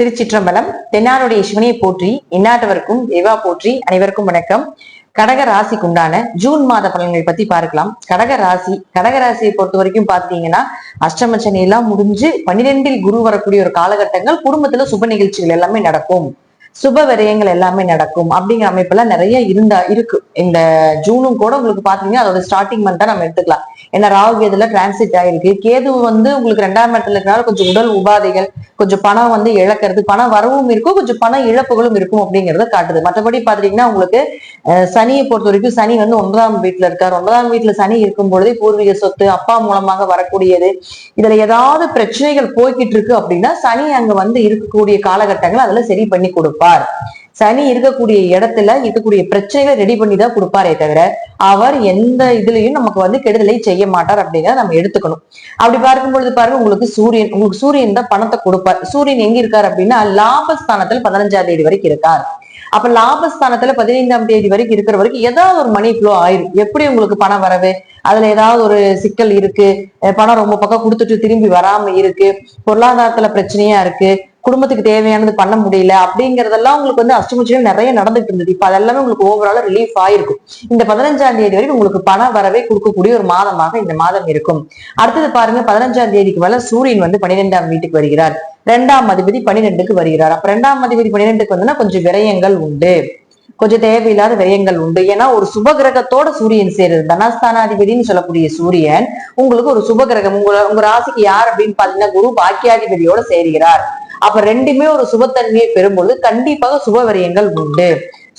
திருச்சிற்றம்பலம் தென்னாருடைய சிவனையை போற்றி இந்நாட்டவருக்கும் தேவா போற்றி அனைவருக்கும் வணக்கம். கடக ராசிக்கு உண்டான ஜூன் மாத பலன்கள் பத்தி பார்க்கலாம். கடக ராசி கடக ராசியை பொறுத்த வரைக்கும் பாத்தீங்கன்னா அஷ்டமச்சனை எல்லாம் முடிஞ்சு பன்னிரெண்டில் குரு வரக்கூடிய ஒரு காலகட்டங்கள் குடும்பத்துல சுப நிகழ்ச்சிகள் எல்லாமே நடக்கும். சுப விரயங்கள் எல்லாமே நடக்கும். அப்படிங்கிற அமைப்புல நிறைய இருந்தா இருக்கு. இந்த ஜூனும் கூட உங்களுக்கு பாத்தீங்கன்னா அதோட ஸ்டார்டிங் மந்த் நம்ம எடுத்துக்கலாம். ஏன்னா ராகு கேதுல டிரான்சிட் ஆயிருக்கு. கேது வந்து உங்களுக்கு ரெண்டாம் இடத்துல இருக்கிறனால கொஞ்சம் உடல் உபாதைகள் கொஞ்சம் பணம் வந்து இழக்கிறது பணம் வரவும் இருக்கும் கொஞ்சம் பண இழப்புகளும் இருக்கும் அப்படிங்கறத காட்டுது. மற்றபடி பாத்தீங்கன்னா உங்களுக்கு சனியை பொறுத்த வரைக்கும் சனி வந்து ஒன்பதாம் வீட்டுல இருக்காரு. ஒன்பதாம் வீட்டுல சனி இருக்கும் பொழுதே பூர்வீக சொத்து அப்பா மூலமாக வரக்கூடியது. இதுல ஏதாவது பிரச்சனைகள் போய்கிட்டு இருக்கு அப்படின்னா சனி அங்க வந்து இருக்கக்கூடிய காலகட்டங்கள் அதுல சரி பண்ணி கொடுப்பார். சனி இருக்கக்கூடிய இடத்துல இருக்கக்கூடிய பிரச்சனைகளை ரெடி பண்ணி தான் கொடுப்பாரே தவிர அவர் எந்த இதுலயும் நமக்கு வந்து கெடுதலை செய்ய மாட்டார் அப்படிங்கிறத நம்ம எடுத்துக்கணும். அப்படி பார்க்கும் பொழுது பாருங்க உங்களுக்கு சூரியன் உங்களுக்கு சூரியன் தான் பணத்தை கொடுப்பார். சூரியன் எங்க இருக்கார் அப்படின்னா லாபஸ்தானத்தில் பதினஞ்சாம் தேதி வரைக்கும் இருக்கார். அப்ப லாபஸ்தானத்துல பதினைந்தாம் தேதி வரைக்கும் இருக்கிற வரைக்கும் ஏதாவது ஒரு மணி ஃப்ளோ ஆயிரும். எப்படி உங்களுக்கு பணம் வரவு? அதுல ஏதாவது ஒரு சிக்கல் இருக்கு. பணம் ரொம்ப பக்கம் கொடுத்துட்டு திரும்பி வராம இருக்கு. பொருளாதாரத்துல பிரச்சனையா இருக்கு. குடும்பத்துக்கு தேவையானது பண்ண முடியல அப்படிங்கறதெல்லாம் உங்களுக்கு வந்து அஷ்டமச்சியம் நிறைய நடந்துட்டு இருந்தது. இப்ப அதெல்லாமே உங்களுக்கு ஓவரால ரிலீஃப் ஆயிருக்கும் இந்த பதினஞ்சாம் தேதி வரைக்கும் உங்களுக்கு பண வரவே கொடுக்கக்கூடிய ஒரு மாதமாக இந்த மாதம் இருக்கும். அடுத்தது பாருங்க பதினஞ்சாம் தேதிக்கு மேல சூரியன் வந்து பன்னிரெண்டாம் வீட்டுக்கு வருகிறார். ரெண்டாம் அதிபதி பன்னிரெண்டுக்கு வருகிறார். அப்ப ரெண்டாம் அதிபதி பன்னிரெண்டுக்கு வந்தோம்னா கொஞ்சம் விரயங்கள் உண்டு. கொஞ்சம் தேவையில்லாத விரயங்கள் உண்டு. ஏன்னா ஒரு சுப கிரகத்தோட சூரியன் சேருது தனஸ்தானாதிபதினு சொல்லக்கூடிய சூரியன் உங்களுக்கு ஒரு சுப கிரகம். உங்க உங்க ராசிக்கு யார் அப்படின்னு பாத்தீங்கன்னா குரு பாக்கியாதிபதியோட சேருகிறார். அப்ப ரெண்டுமே ஒரு சுபத்தன்மையை பெறும்பொழுது கண்டிப்பாக சுப விரயங்கள் உண்டு.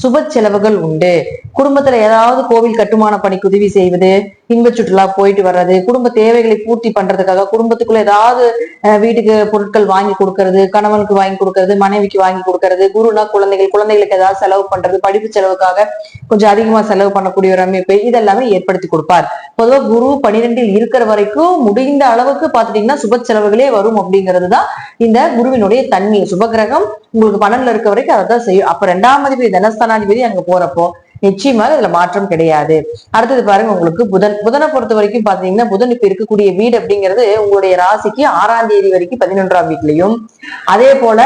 சுப செலவுகள் உண்டு. குடும்பத்துல ஏதாவது கோவில் கட்டுமான பணிக்கு உதவி செய்வது இன்ப சுற்றுலா போயிட்டு வர்றது குடும்ப தேவைகளை பூர்த்தி பண்றதுக்காக குடும்பத்துக்குள்ள ஏதாவது வீட்டுக்கு பொருட்கள் வாங்கி கொடுக்கறது கணவனுக்கு வாங்கி கொடுக்கறது மனைவிக்கு வாங்கி கொடுக்கறது குருனா குழந்தைகள் குழந்தைகளுக்கு ஏதாவது செலவு பண்றது படிப்பு செலவுக்காக கொஞ்சம் அதிகமா செலவு பண்ணக்கூடிய ஒரு அமைப்பை இதெல்லாமே ஏற்படுத்தி கொடுப்பார். பொதுவாக குரு பனிரெண்டில் இருக்கிற வரைக்கும் முடிந்த அளவுக்கு பாத்துட்டீங்கன்னா சுப செலவுகளே வரும் அப்படிங்கிறது தான் இந்த குருவினுடைய தன்மை. சுபகிரகம் உங்களுக்கு பன்னெண்டுல இருக்க வரைக்கும் அதை தான் செய்யும். அப்ப ரெண்டாம் அதிபதி தனஸ்தானாதிபதி அங்க போறப்போ நிச்சயமாக இதுல மாற்றம் கிடையாது. அடுத்தது பாருங்க உங்களுக்கு புதன். புதனை பொறுத்த வரைக்கும் பாத்தீங்கன்னா புதன் இப்ப இருக்கக்கூடிய வீடு அப்படிங்கிறது உங்களுடைய ராசிக்கு ஆறாம் தேதி வரைக்கும் பதினொன்றாம் வீட்லயும். அதே போல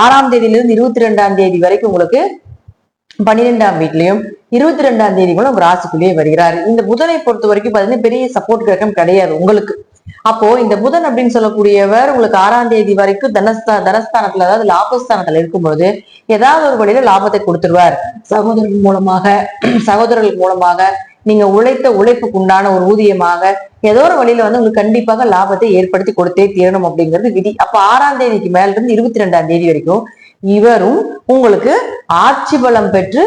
ஆறாம் தேதியில இருந்து இருபத்தி ரெண்டாம் தேதி வரைக்கும் உங்களுக்கு பன்னிரெண்டாம் வீட்லயும். இருபத்தி ரெண்டாம் தேதி கூட உங்க ராசிக்குள்ளேயே வருகிறார். இந்த புதனை பொறுத்த வரைக்கும் பாத்தீங்கன்னா பெரிய சப்போர்ட் கிரகம் கிடையாது உங்களுக்கு. அப்போ இந்த புதன் அப்படின்னு சொல்லக்கூடியவர் உங்களுக்கு ஆறாம் தேதி வரைக்கும் தனஸ்தா தனஸ்தானத்துல அதாவது லாபஸ்தானத்துல இருக்கும்போது ஏதாவது ஒரு வழியில லாபத்தை கொடுத்துருவார். சகோதரர்கள் மூலமாக சகோதரர்கள் மூலமாக நீங்க உழைத்த உழைப்புக்கு உண்டான ஒரு ஊதியமாக ஏதோ ஒரு வழியில வந்து உங்களுக்கு கண்டிப்பாக லாபத்தை ஏற்படுத்தி கொடுத்தே தீரணும் அப்படிங்கிறது விதி. அப்ப ஆறாம் தேதிக்கு மேல இருந்து இருபத்தி ரெண்டாம் தேதி வரைக்கும் இவரும் உங்களுக்கு ஆட்சி பலம் பெற்று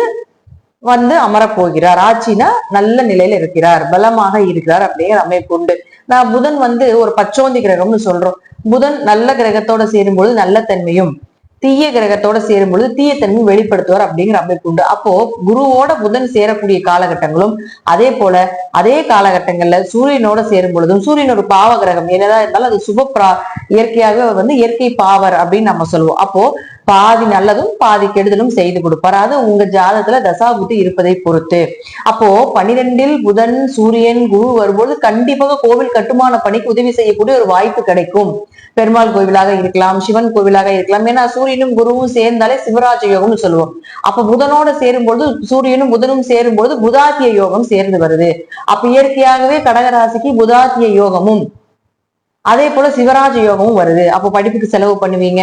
வந்து அமரப்போகிறார் ஆட்சினா நல்ல நிலையில இருக்கிறார். பலமாக இருக்கிறார். அப்படிங்கிற அமைப்பு உண்டு. நான் புதன் வந்து ஒரு பச்சோந்தி கிரகம்னு சொல்றோம். புதன் நல்ல கிரகத்தோட சேரும்பொழுது நல்ல தன்மையும் தீய கிரகத்தோட சேரும் பொழுது தீய தன்மை வெளிப்படுத்துவார் அப்படிங்கிற அமைப்பு உண்டு. அப்போ குருவோட புதன் சேரக்கூடிய காலகட்டங்களும் அதே போல அதே காலகட்டங்கள்ல சூரியனோட சேரும் பொழுதும் சூரியன் ஒரு பாவ கிரகம். என்னதான் இருந்தாலும் அது சுப இயற்கையாகவே வந்து இயற்கை பாவர் அப்படின்னு நம்ம சொல்லுவோம். அப்போ பாதி நல்லதும் பாதி கெடுதலும் செய்து கொடுப்பார். அது உங்க ஜாதகத்துல தசாபுத்தி இருப்பதை பொறுத்து. அப்போ பனிரெண்டில் புதன் சூரியன் குரு வரும்போது கண்டிப்பாக கோவில் கட்டுமான பணிக்கு உதவி செய்யக்கூடிய ஒரு வாய்ப்பு கிடைக்கும். பெருமாள் கோவிலாக இருக்கலாம் சிவன் கோவிலாக இருக்கலாம். ஏன்னா சூரியனும் குருவும் சேர்ந்தாலே சிவராஜ யோகம்னு சொல்லுவோம். அப்ப புதனோட சேரும்பொழுது சூரியனும் புதனும் சேரும்பொழுது புதாத்திய யோகம் சேர்ந்து வருது. அப்ப இயற்கையாகவே கடகராசிக்கு புதாத்திய யோகமும் அதே போல சிவராஜ யோகமும் வருது. அப்போ படிப்புக்கு செலவு பண்ணுவீங்க.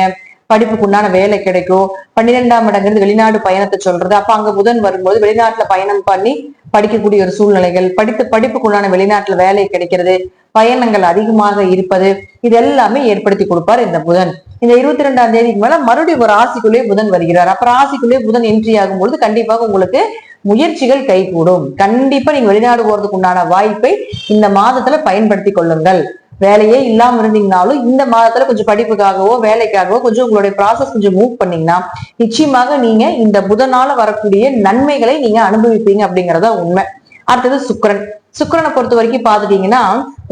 படிப்புக்கு உண்டான வேலை கிடைக்கும். பன்னிரெண்டாம் இடங்கிறது வெளிநாடு பயணத்தை சொல்றது. அப்ப அங்க புதன் வரும்போது வெளிநாட்டுல பயணம் பண்ணி படிக்கக்கூடிய ஒரு சூழ்நிலைகள் படித்து படிப்புக்கு உண்டான வெளிநாட்டுல வேலை கிடைக்கிறது பயணங்கள் அதிகமாக இருப்பது இது எல்லாமே ஏற்படுத்தி கொடுப்பார் இந்த புதன். இந்த இருபத்தி ரெண்டாம் தேதிக்கு மேல மறுபடியும் ஒரு ஆசிக்குள்ளேயே புதன் வருகிறார். அப்ப ஆசிக்குள்ளேயே புதன் என்ட்ரி ஆகும் பொழுது கண்டிப்பாக உங்களுக்கு முயற்சிகள் கைகூடும். கண்டிப்பா நீங்க வெளிநாடு போறதுக்கு உண்டான வாய்ப்பை இந்த மாதத்துல பயன்படுத்தி கொள்ளுங்கள். வேலையே இல்லாம இருந்தீங்கனாலும் இந்த மாதத்துல கொஞ்சம் படிப்புக்காகவோ வேலைக்காகவோ கொஞ்சம் உங்களுடைய ப்ராசஸ் கொஞ்சம் மூவ் பண்ணீங்கன்னா நிச்சயமாக நீங்க இந்த புதனால வரக்கூடிய நன்மைகளை நீங்க அனுபவிப்பீங்க அப்படிங்கறத உண்மை. அடுத்தது சுக்கரன். சுக்கரனை பொறுத்த வரைக்கும் பாத்துட்டீங்கன்னா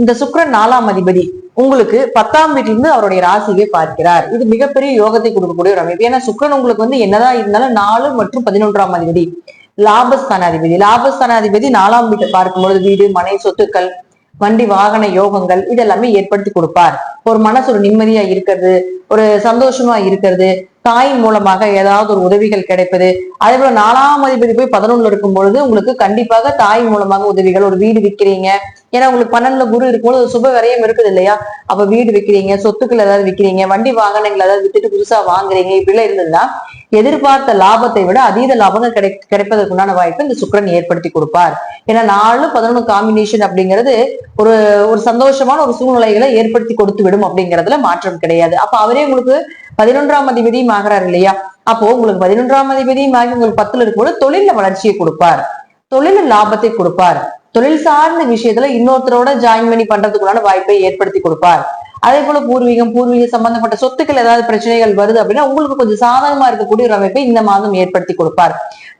இந்த சுக்கரன் நாலாம் அதிபதி உங்களுக்கு பத்தாம் வீட்டிலிருந்து அவருடைய ராசியை பார்க்கிறார். இது மிகப்பெரிய யோகத்தை கொடுக்கக்கூடிய ஒரு அமைப்பு. ஏன்னா சுக்கரன் உங்களுக்கு வந்து என்னதான் இருந்தாலும் நாலு மற்றும் பதினொன்றாம் அதிபதி. லாபஸ்தானாதிபதி. லாபஸ்தானாதிபதி நாலாம் வீட்டை பார்க்கும்பொழுது வீடு மனை சொத்துக்கள் வண்டி வாகன யோகங்கள் இதெல்லாமே ஏற்படுத்தி கொடுப்பார். ஒரு மனசு ஒரு நிம்மதியா இருக்கிறது ஒரு சந்தோஷமா இருக்கிறது தாய் மூலமாக ஏதாவது ஒரு உதவிகள் கிடைப்பது. அதே போல நாலாம் அதிபதி போய் பதினொன்னுல இருக்கும் பொழுது உங்களுக்கு கண்டிப்பாக தாய் மூலமாக உதவிகள் ஒரு வீடு விற்கிறீங்க ஏன்னா உங்களுக்கு பன்னெண்டுல குரு இருக்கும்போது சுப விரயம் இருக்குது இல்லையா? அப்ப வீடு விற்கிறீங்க சொத்துக்கள் ஏதாவது விற்கிறீங்க வண்டி வாகனங்கள் ஏதாவது வித்துட்டு புதுசா வாங்குறீங்க இப்படிலாம் இருந்ததுன்னா எதிர்பார்த்த லாபத்தை விட அதீத லாபங்கள் கிடை கிடைப்பதற்குண்டான வாய்ப்பு இந்த சுக்கரன் ஏற்படுத்தி கொடுப்பார். ஏன்னா நாலு பதினொன்று காம்பினேஷன் அப்படிங்கிறது ஒரு ஒரு சந்தோஷமான ஒரு சூழ்நிலைகளை ஏற்படுத்தி கொடுத்து விடும் அப்படிங்கறதுல மாற்றம் கிடையாது. அப்ப அவரே உங்களுக்கு பதினொன்றாம் அதிபதியும் ஆகிறார் இல்லையா? அப்போ உங்களுக்கு பதினொன்றாம் அதிபதியும் ஆகி உங்களுக்கு பத்துல இருக்கும்போது தொழில வளர்ச்சியை கொடுப்பார். தொழில லாபத்தை கொடுப்பார். தொழில் சார்ந்த விஷயத்துல இன்னொருத்தரோட ஜாயின் பண்ணி பண்றதுக்குள்ளான வாய்ப்பை ஏற்படுத்தி கொடுப்பார். அதே போல பூர்வீகம் பூர்வீக சம்பந்தப்பட்ட சொத்துக்கள் ஏதாவது பிரச்சனைகள் வருது அப்படின்னா உங்களுக்கு கொஞ்சம் சாதகமா இருக்கக்கூடிய ஒரு அமைப்பை இந்த மாதம் ஏற்படுத்தி கொடுப்பார்.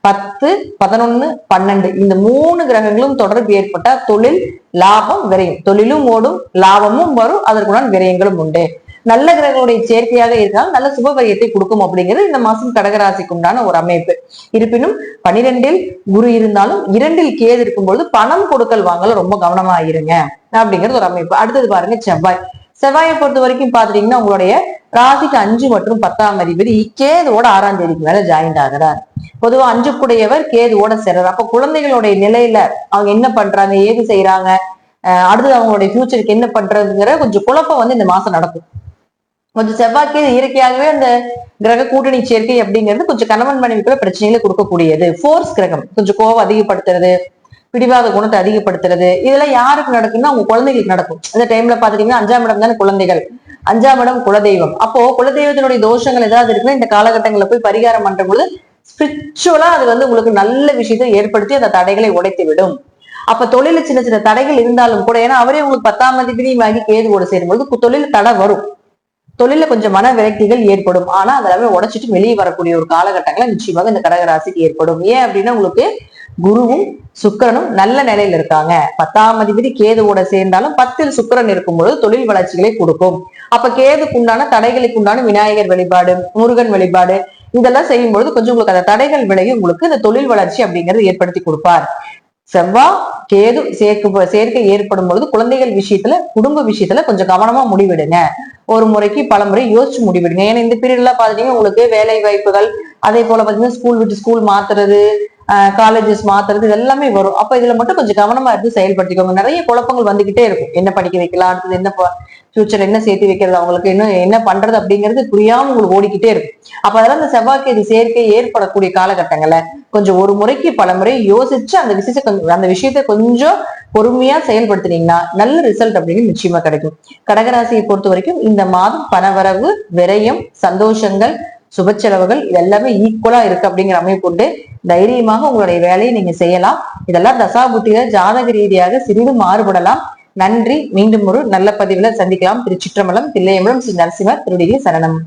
பத்து பதினொன்னு பன்னெண்டு இந்த மூணு கிரகங்களும் தொடர்பு ஏற்பட்ட தொழில் லாபம் விரயம். தொழிலும் ஓடும் லாபமும் வரும் அதற்குடன் விரயங்களும் உண்டு. நல்ல கிரகங்களுடைய சேர்க்கையாக இருந்தால் நல்ல சுபபரியத்தை கொடுக்கும் அப்படிங்கிறது இந்த மாசம் கடகராசிக்கு உண்டான ஒரு அமைப்பு. இருப்பினும் பனிரெண்டில் குரு இருந்தாலும் இரண்டில் கேது இருக்கும்பொழுது பணம் கொடுக்கல் வாங்கல ரொம்ப கவனமா இருங்க அப்படிங்கிறது ஒரு அமைப்பு. அடுத்தது பாருங்க செவ்வாய். செவ்வாயை பொறுத்த வரைக்கும் பாத்துட்டீங்கன்னா உங்களுடைய ராசிக்கு அஞ்சு மற்றும் பத்தாம் அதிபதி கேதுவோட ஆறாம் தேதிக்கு மேல ஜாயின் ஆகிறார். பொதுவா அஞ்சுக்குடையவர் கேதுவோட சேர்றார். அப்ப குழந்தைகளுடைய நிலையில அவங்க என்ன பண்றாங்க ஏது செய்யறாங்க அடுத்தது அவங்களுடைய ஃபியூச்சருக்கு என்ன பண்றதுங்கிற கொஞ்சம் குழப்பம் வந்து இந்த மாசம் நடக்கும். கொஞ்சம் செவ்வாய்க்கு இயற்கையாகவே அந்த கிரக கூட்டணி சேர்க்கை அப்படிங்கிறது கொஞ்சம் கணவன் மனைவிக்குள்ள பிரச்சனைகளை கொடுக்கக்கூடியது. ஃபோர்ஸ் கிரகம் கொஞ்சம் கோவம் அதிகப்படுத்துறது பிடிவாத குணத்தை அதிகப்படுத்துறது. இதெல்லாம் யாருக்கு நடக்கும்னா அவங்க குழந்தைகளுக்கு நடக்கும். அந்த டைம்ல பாத்துட்டீங்கன்னா அஞ்சாம் இடம் தானே குழந்தைகள். அஞ்சாம் இடம் குலதெய்வம். அப்போ குலதெய்வத்தினுடைய தோஷங்கள் ஏதாவது இருக்குன்னா இந்த காலகட்டங்களில் போய் பரிகாரம் பண்ற பொழுது ஸ்பிரிச்சுவலா அது வந்து உங்களுக்கு நல்ல விஷயத்தை ஏற்படுத்தி அந்த தடைகளை உடைத்து விடும். அப்ப தொழில சின்ன சின்ன தடைகள் இருந்தாலும் கூட ஏன்னா அவரே உங்களுக்கு பத்தாம் அதிபதியும் ஆகி கேது கூட சேரும்போது தொழில் தடை வரும். தொழில கொஞ்சம் மன விரக்திகள் ஏற்படும். ஆனா அதெல்லாமே உடைச்சிட்டு வெளியே வரக்கூடிய ஒரு காலகட்டங்களை நிச்சயமாக இந்த கடகராசிக்கு ஏற்படும். ஏன் அப்படின்னா உங்களுக்கு குருவும் சுக்கரனும் நல்ல நிலையில இருக்காங்க. பத்தாம் அதிபதி கேதுவோட சேர்ந்தாலும் பத்தில் சுக்கரன் இருக்கும்பொழுது தொழில் வளர்ச்சிகளை கொடுக்கும். அப்ப கேதுக்கு உண்டான தடைகளுக்கு உண்டான விநாயகர் வழிபாடு முருகன் வழிபாடு இதெல்லாம் செய்யும்பொழுது கொஞ்சம் உங்களுக்கு அந்த தடைகள் விலகி உங்களுக்கு இந்த தொழில் வளர்ச்சி அப்படிங்கறது ஏற்படுத்தி கொடுப்பார். செவ்வா கேது சேர்க்கு சேர்க்கை ஏற்படும் பொழுது குழந்தைகள் விஷயத்துல குடும்ப விஷயத்துல கொஞ்சம் கவனமா முடிவிடுங்க. ஒரு முறைக்கு பல முறை யோசிச்சு முடிவிடுங்க. ஏன்னா இந்த பீரியட்ல பாத்தீங்கன்னா உங்களுக்கு வேலை வாய்ப்புகள் அதே போல பாத்தீங்கன்னா ஸ்கூல் விட்டு ஸ்கூல் மாத்துறது காலேஜஸ் மாத்துறது இது எல்லாமே வரும். அப்ப இதுல மட்டும் கொஞ்சம் கவனமா இருந்து செயல்படுத்திக்கோங்க. நிறைய குழப்பங்கள் வந்துகிட்டே இருக்கும். என்ன படிக்க வைக்கலாம் அடுத்தது என்ன ஃபியூச்சர் என்ன சேர்த்து வைக்கிறது அவங்களுக்கு இன்னும் என்ன பண்றது அப்படிங்கிறது புரியாம உங்களுக்கு ஓடிக்கிட்டே இருக்கும். அப்ப அதெல்லாம் இந்த செவ்வாய்க்கு இது சேர்க்கை ஏற்படக்கூடிய காலகட்டங்கள்ல கொஞ்சம் ஒரு முறைக்கு பல முறை யோசிச்சு அந்த விஷயத்தை கொஞ்சம் அந்த விஷயத்த கொஞ்சம் பொறுமையா செயல்படுத்தினீங்கன்னா நல்ல ரிசல்ட் அப்படின்னு நிச்சயமா கிடைக்கும். கடகராசியை பொறுத்த வரைக்கும் இந்த மாதம் பணவரவு விரயம் சந்தோஷங்கள் சுப செலவுகள் இது எல்லாமே ஈக்குவலா இருக்கு அப்படிங்கிற அமைப்பு கொண்டு தைரியமாக உங்களுடைய வேலையை நீங்க செய்யலாம். இதெல்லாம் தசாபுத்தியில ஜாதக ரீதியாக சிறிது மாறுபடலாம். நன்றி. மீண்டும் ஒரு நல்ல பதிவுல சந்திக்கலாம். திருச்சிற்றம்பலம் தில்லையம்பலம் ஸ்ரீ நரசிம்மர் திருடிகை சரணம்.